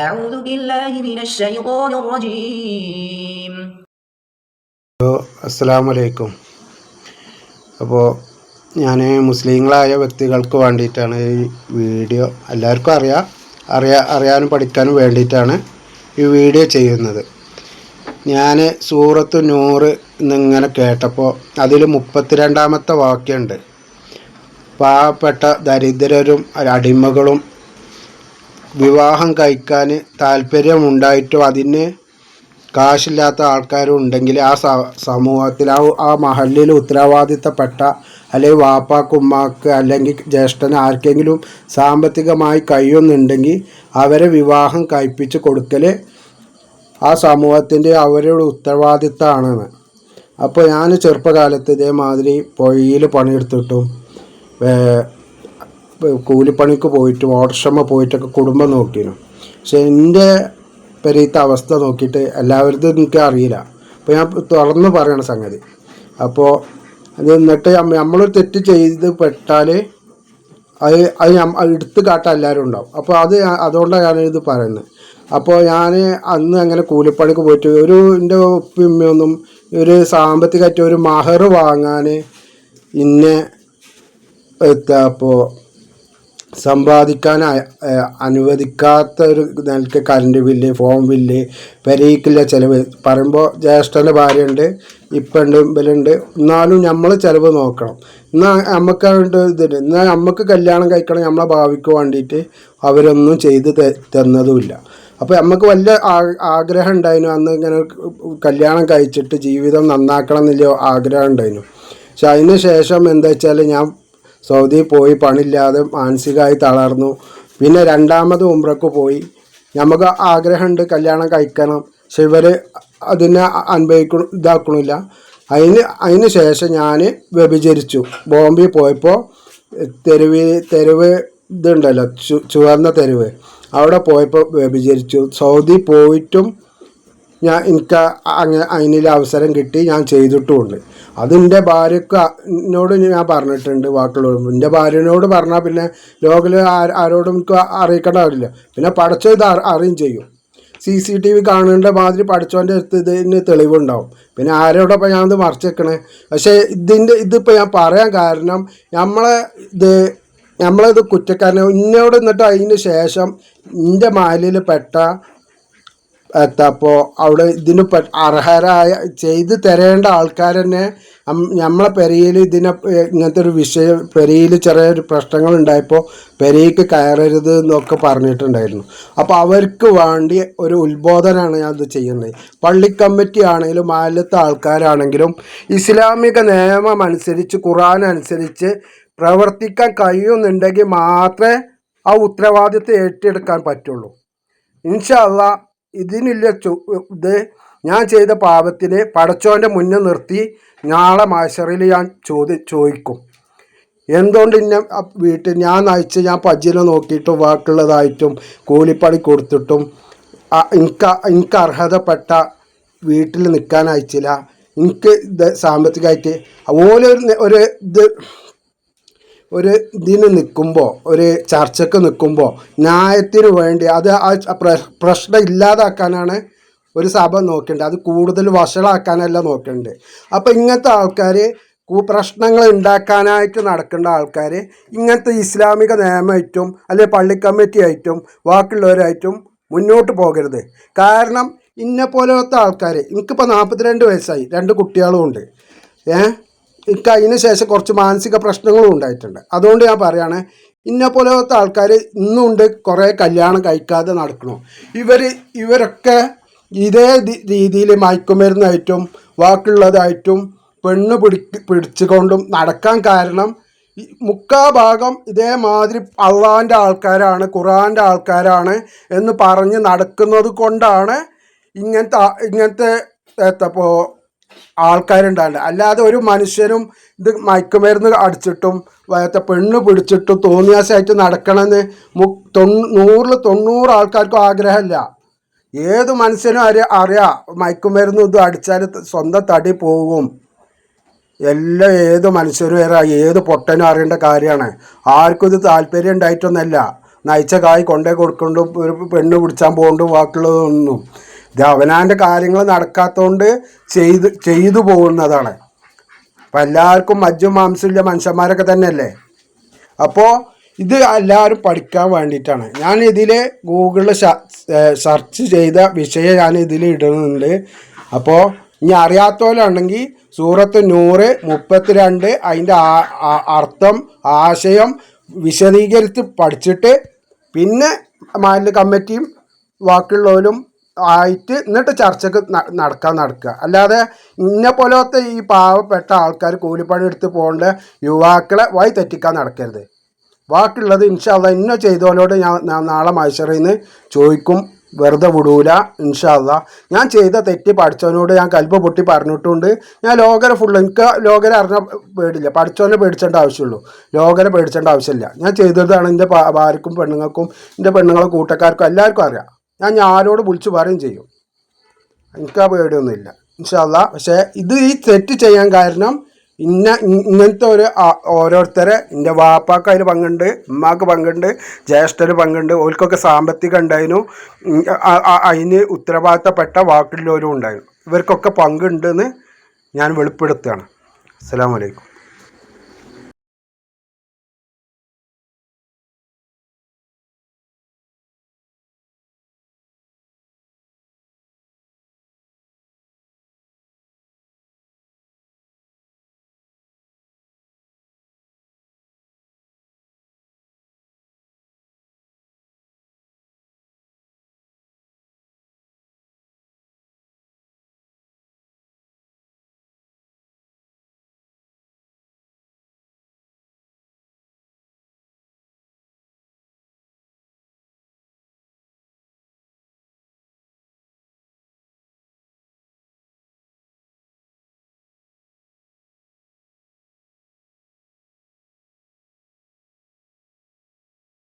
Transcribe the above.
أعوذ بالله من الشيطان الرجيم അസ്സാം വലൈക്കും അപ്പോൾ ഞാൻ മുസ്ലിങ്ങളായ വ്യക്തികൾക്ക് വേണ്ടിയിട്ടാണ് ഈ വീഡിയോ എല്ലാവർക്കും അറിയാം അറിയാ അറിയാനും പഠിക്കാനും വേണ്ടിയിട്ടാണ് ഈ വീഡിയോ ചെയ്യുന്നത് ഞാൻ സൂറത്ത് നൂറ് എന്നിങ്ങനെ കേട്ടപ്പോൾ അതിൽ മുപ്പത്തിരണ്ടാമത്തെ വാക്യമുണ്ട് പാവപ്പെട്ട ദരിദ്രരും അടിമകളും വിവാഹം കഴിക്കാൻ താല്പര്യമുണ്ടായിട്ടും അതിന് കാശില്ലാത്ത ആൾക്കാരും ഉണ്ടെങ്കിൽ ആ സമൂഹത്തിൽ ആ ആ മഹലിൽ ഉത്തരവാദിത്തപ്പെട്ട അല്ലെങ്കിൽ വാപ്പാക്ക് ഉമ്മാക്ക് അല്ലെങ്കിൽ ജ്യേഷ്ഠന് ആർക്കെങ്കിലും സാമ്പത്തികമായി കഴിയുന്നുണ്ടെങ്കിൽ അവരെ വിവാഹം കഴിപ്പിച്ച് കൊടുക്കൽ ആ സമൂഹത്തിന്റെ അവരുടെ ഉത്തരവാദിത്തമാണെന്ന്. അപ്പോൾ ഞാൻ ചെറുപ്പകാലത്ത് ഇതേമാതിരി പൊഴിയിൽ പണിയെടുത്തിട്ടും കൂലിപ്പണിക്ക് പോയിട്ട് ഓട്ടർഷമ്മ പോയിട്ടൊക്കെ കുടുംബം നോക്കിയിരുന്നു. പക്ഷെ എന്റെ പെരീത്ത അവസ്ഥ നോക്കിയിട്ട് എല്ലാവരും എനിക്ക് അറിയില്ല. അപ്പോൾ ഞാൻ തുറന്ന് പറയണ സംഗതി. അപ്പോൾ അത് എന്നിട്ട് നമ്മൾ തെറ്റ് ചെയ്ത് പെട്ടാൽ അത് അത് എടുത്ത് കാട്ടാൻ എല്ലാവരും ഉണ്ടാവും. അപ്പോൾ അത് അതുകൊണ്ടാണ് ഞാനിത് പറയുന്നത്. അപ്പോൾ ഞാൻ അന്ന് അങ്ങനെ കൂലിപ്പണിക്ക് പോയിട്ട് ഒരു എന്റെ ഉപ്പിമ്മയൊന്നും ഒരു സാമ്പത്തികമായിട്ട് ഒരു മഹർ വാങ്ങാൻ ഇന്നെ എത്താ അപ്പോൾ സമ്പാദിക്കാൻ അനുവദിക്കാത്ത ഒരു നിലയ്ക്ക് കറണ്ട് ബില്ല് ഫോം ബില്ല് പെരയ്ക്കുള്ള ചിലവ്. പറയുമ്പോൾ ജ്യേഷ്ഠന്റെ ഭാര്യയുണ്ട് ഇപ്പുണ്ട് ഇമ്പലുണ്ട് എന്നാലും നമ്മൾ ചിലവ് നോക്കണം. എന്നാൽ നമുക്ക് ഇതുണ്ട് എന്നാൽ നമുക്ക് കല്യാണം കഴിക്കണം നമ്മളെ ഭാവിക്ക് വേണ്ടിയിട്ട് അവരൊന്നും ചെയ്ത് തന്നതുമില്ല. അപ്പോൾ നമുക്ക് വലിയ ആഗ്രഹം ഉണ്ടായിരുന്നു അന്ന് ഇങ്ങനെ കല്യാണം കഴിച്ചിട്ട് ജീവിതം നന്നാക്കണം എന്നില്ല ആഗ്രഹം ഉണ്ടായിരുന്നു പക്ഷെ അതിന് ശേഷം എന്താ വെച്ചാൽ ഞാൻ സൗദി പോയി പണില്ലാതെ മാനസികമായി തളർന്നു. പിന്നെ രണ്ടാമത് ഉംറക്ക് പോയി. നമുക്ക് ആഗ്രഹമുണ്ട് കല്യാണം കഴിക്കണം. പക്ഷെ ഇവർ അതിനെ അനുഭവിക്കണ ഇതാക്കണില്ല അതിന് അതിന് ശേഷം ഞാൻ വ്യഭിചരിച്ചു. ബോംബെ പോയപ്പോൾ തെരുവ് തെരുവ് ഇതുണ്ടല്ലോ ചു ചുവന്ന തെരുവ്. അവിടെ പോയപ്പോൾ വ്യഭിചരിച്ചു. സൗദി പോയിട്ടും ഞാൻ എനിക്ക് അങ്ങനെ അതിനുള്ള അവസരം കിട്ടി ഞാൻ ചെയ്തിട്ടുമുണ്ട്. അതെന്റെ ഭാര്യക്ക് എന്നോട് ഞാൻ പറഞ്ഞിട്ടുണ്ട് വാക്കുകളോട്. എന്റെ ഭാര്യനോട് പറഞ്ഞാൽ പിന്നെ ലോകത്തിൽ ആരോടും എനിക്ക് അറിയിക്കേണ്ട കാര്യമില്ല. പിന്നെ പഠിച്ചത് ഇത് അറി- അറിയും ചെയ്യും. സി സി ടി വി കാണേണ്ട മാതിരി പഠിച്ചവന്റെ അടുത്ത് ഇതിന് തെളിവുണ്ടാവും. പിന്നെ ആരോടൊപ്പം ഞാൻ ഇത് മറച്ചേക്കണേ പക്ഷേ ഇതിന്റെ ഇതിപ്പോൾ ഞാൻ പറയാൻ കാരണം നമ്മളെ ഇത് നമ്മളിത് കുറ്റക്കാരനെ ഇന്നോട് എന്നിട്ട് അതിന് ശേഷം എന്റെ മാലിൽ പെട്ട എത്തപ്പോൾ അവിടെ ഇതിന് അർഹരായ ചെയ്ത് തരേണ്ട ആൾക്കാർ തന്നെ നമ്മളെ പെരയിൽ ഇതിനെ ഇങ്ങനത്തെ ഒരു വിഷയം പെരയിൽ ചെറിയൊരു പ്രശ്നങ്ങൾ ഉണ്ടായപ്പോൾ പെരയ്ക്ക് കയറരുത് എന്നൊക്കെ പറഞ്ഞിട്ടുണ്ടായിരുന്നു. അപ്പോൾ അവർക്ക് വേണ്ടി ഒരു ഉത്ബോധനമാണ് ഞാൻ ഇത് ചെയ്യുന്നത്. പള്ളി കമ്മിറ്റി ആണെങ്കിലും മാലത്തെ ആൾക്കാരാണെങ്കിലും ഇസ്ലാമിക നിയമം അനുസരിച്ച് ഖുറാൻ അനുസരിച്ച് പ്രവർത്തിക്കാൻ കഴിയുന്നുണ്ടെങ്കിൽ മാത്രമേ ആ ഉത്തരവാദിത്വം ഏറ്റെടുക്കാൻ പറ്റുള്ളൂ. ഇൻഷല്ല ഇതിനില്ല ഇത് ഞാൻ ചെയ്ത പാപത്തിന് പടച്ചോന്റെ മുന്നിൽ നിർത്തി നാളെ മാശറിൽ ഞാൻ ചോദി ചോദിക്കും. എന്തുകൊണ്ട് ഇന്നെ വീട്ടിൽ ഞാൻ നയിച്ച് ഞാൻ പജ്ജിനെ നോക്കിയിട്ടും വാക്കുള്ളതായിട്ടും കൂലിപ്പണി കൊടുത്തിട്ടും എനിക്ക് എനിക്ക് അർഹതപ്പെട്ട വീട്ടിൽ നിൽക്കാൻ അയച്ചില്ല. എനിക്ക് ഇത് സാമ്പത്തികമായിട്ട് നെ- ഒരു ഇത് ഒരു ഇതിന് നിൽക്കുമ്പോൾ ഒരു ചർച്ചയ്ക്ക് നിൽക്കുമ്പോൾ ന്യായത്തിന് വേണ്ടി അത് ആ പ്രശ്നം ഇല്ലാതാക്കാനാണ് ഒരു സഭ നോക്കേണ്ടത്. അത് കൂടുതൽ വഷളാക്കാനല്ല നോക്കേണ്ടത്. അപ്പോൾ ഇങ്ങനത്തെ ആൾക്കാർ പ്രശ്നങ്ങൾ ഉണ്ടാക്കാനായിട്ട് നടക്കേണ്ട ആൾക്കാർ ഇങ്ങനത്തെ ഇസ്ലാമിക നിയമമായിട്ടും അല്ലെങ്കിൽ പള്ളി കമ്മിറ്റി ആയിട്ടും ബാക്കിയുള്ളവരായിട്ടും മുന്നോട്ട് പോകരുത്. കാരണം ഇന്നെ പോലത്തെ ആൾക്കാർ എനിക്കിപ്പോൾ നാൽപ്പത്തിരണ്ട് വയസ്സായി രണ്ട് കുട്ടികളും ഉണ്ട്. ഏഹ്? എനിക്ക് അതിന് ശേഷം കുറച്ച് മാനസിക പ്രശ്നങ്ങളും ഉണ്ടായിട്ടുണ്ട്. അതുകൊണ്ട് ഞാൻ പറയുകയാണ് ഇന്ന പോലത്തെ ആൾക്കാർ ഇന്നുണ്ട് കുറേ കല്യാണം കഴിക്കാതെ നടക്കണു. ഇവർ ഇവരൊക്കെ ഇതേ രീതിയിൽ മയക്കുമരുന്നായിട്ടും വാക്കുള്ളതായിട്ടും പെണ്ണ് പിടി പിടിച്ചുകൊണ്ടും നടക്കാൻ കാരണം മുക്കാ ഭാഗം ഇതേമാതിരി അള്ളാന്റെ ആൾക്കാരാണ് ഖുറാന്റെ ആൾക്കാരാണ് എന്ന് പറഞ്ഞ് നടക്കുന്നത് കൊണ്ടാണ് ഇങ്ങനത്തെ ഇങ്ങനത്തെ എത്തപ്പോൾ ആൾക്കാരുണ്ടാവില്ല അല്ലാതെ ഒരു മനുഷ്യനും ഇത് മയക്കുമരുന്ന് അടിച്ചിട്ടും വയത്തെ പെണ്ണ് പിടിച്ചിട്ടും തോന്നിയാസായിട്ട് നടക്കണമെന്ന് മു തൊണ്ണൂ നൂറിൽ തൊണ്ണൂറ് ആൾക്കാർക്കും ആഗ്രഹമില്ല. ഏത് മനുഷ്യനും അറിയ അറിയാം മയക്കുമരുന്ന് ഇത് അടിച്ചാൽ സ്വന്തം തടി പോകും. എല്ലാം ഏത് മനുഷ്യനും അറിയാം ഏത് പൊട്ടനും അറിയേണ്ട കാര്യമാണ്. ആർക്കും ഇത് താല്പര്യം ഉണ്ടായിട്ടൊന്നല്ല നയിച്ച കായ് കൊണ്ടേ കൊടുക്കൊണ്ടും ഒരു പെണ്ണ് പിടിച്ചാൻ പോകണ്ടും ബാക്കിയുള്ളതൊന്നും ഇത് അവനാന്റെ കാര്യങ്ങൾ നടക്കാത്തതുകൊണ്ട് ചെയ്ത് ചെയ്തു പോകുന്നതാണ്. അപ്പം എല്ലാവർക്കും മജ്ജും മാംസമില്ല മനുഷ്യന്മാരൊക്കെ തന്നെയല്ലേ? അപ്പോൾ ഇത് എല്ലാവരും പഠിക്കാൻ വേണ്ടിയിട്ടാണ്. ഞാൻ ഇതിൽ ഗൂഗിളിൽ സെർച്ച് ചെയ്ത വിഷയം ഞാൻ ഇതിൽ ഇടുന്നുണ്ട്. അപ്പോൾ ഇനി അറിയാത്തവരുണ്ടെങ്കിൽ സൂറത്ത് നൂറ് മുപ്പത്തിരണ്ട് അതിന്റെ അർത്ഥം ആശയം വിശദീകരിച്ച് പഠിച്ചിട്ട് പിന്നെ മാലിന്യ കമ്മിറ്റിയും ബാക്കിയുള്ളവരും ആയിട്ട് എന്നിട്ട് ചർച്ചക്ക് നടക്കാൻ നടക്കുക. അല്ലാതെ ഇന്നെ പോലത്തെ ഈ പാവപ്പെട്ട ആൾക്കാർ കൂലിപ്പണി എടുത്ത് പോകേണ്ട യുവാക്കളെ വഴി തെറ്റിക്കാൻ നടക്കരുത്. ബാക്കിയുള്ളത് ഇൻഷാല്ല ഇന്ന ചെയ്തോലോട് ഞാൻ ഞാൻ നാളെ മത്സറിൽ നിന്ന് ചോദിക്കും. വെറുതെ വിടൂല ഇൻഷാല്ല ഞാൻ ചെയ്ത തെറ്റി പഠിച്ചവനോട് ഞാൻ കൽപ്പ് പൊട്ടി പറഞ്ഞിട്ടുണ്ട്. ഞാൻ ലോകരെ ഫുള്ള് എനിക്ക് ലോകരെ അറിഞ്ഞ പേടില്ല. പഠിച്ചവനെ പേടിച്ചേണ്ട ആവശ്യമുള്ളൂ. ലോകരെ പേടിച്ചേണ്ട ആവശ്യമില്ല. ഞാൻ ചെയ്തതാണ് എന്റെ ഭാര്യക്കും പെണ്ണുങ്ങൾക്കും എന്റെ പെണ്ണുങ്ങളെ കൂട്ടക്കാർക്കും എല്ലാവർക്കും അറിയാം. ഞാൻ ആരോട് വിളിച്ച് പറയും ചെയ്യും. എനിക്ക് ആ പേടിയൊന്നുമില്ല ഇൻഷാല്ല പക്ഷേ ഇത് ഈ തെറ്റ് ചെയ്യാൻ കാരണം ഇന്ന ഇങ്ങനത്തെ ഒരു ഓരോരുത്തരെ എന്റെ വാപ്പാക്ക് അതിന് പങ്കുണ്ട് ഉമ്മാക്ക് പങ്കുണ്ട് ജ്യേഷ്ഠന് പങ്കുണ്ട്. ഓൽക്കൊക്കെ സാമ്പത്തികം ഉണ്ടായിരുന്നു. അതിന് ഉത്തരവാദിത്തപ്പെട്ട വാക്കിലുള്ളവരും ഉണ്ടായിരുന്നു. ഇവർക്കൊക്കെ പങ്കുണ്ടെന്ന് ഞാൻ വെളിപ്പെടുത്തുകയാണ്. അസ്സാം അലൈക്കും.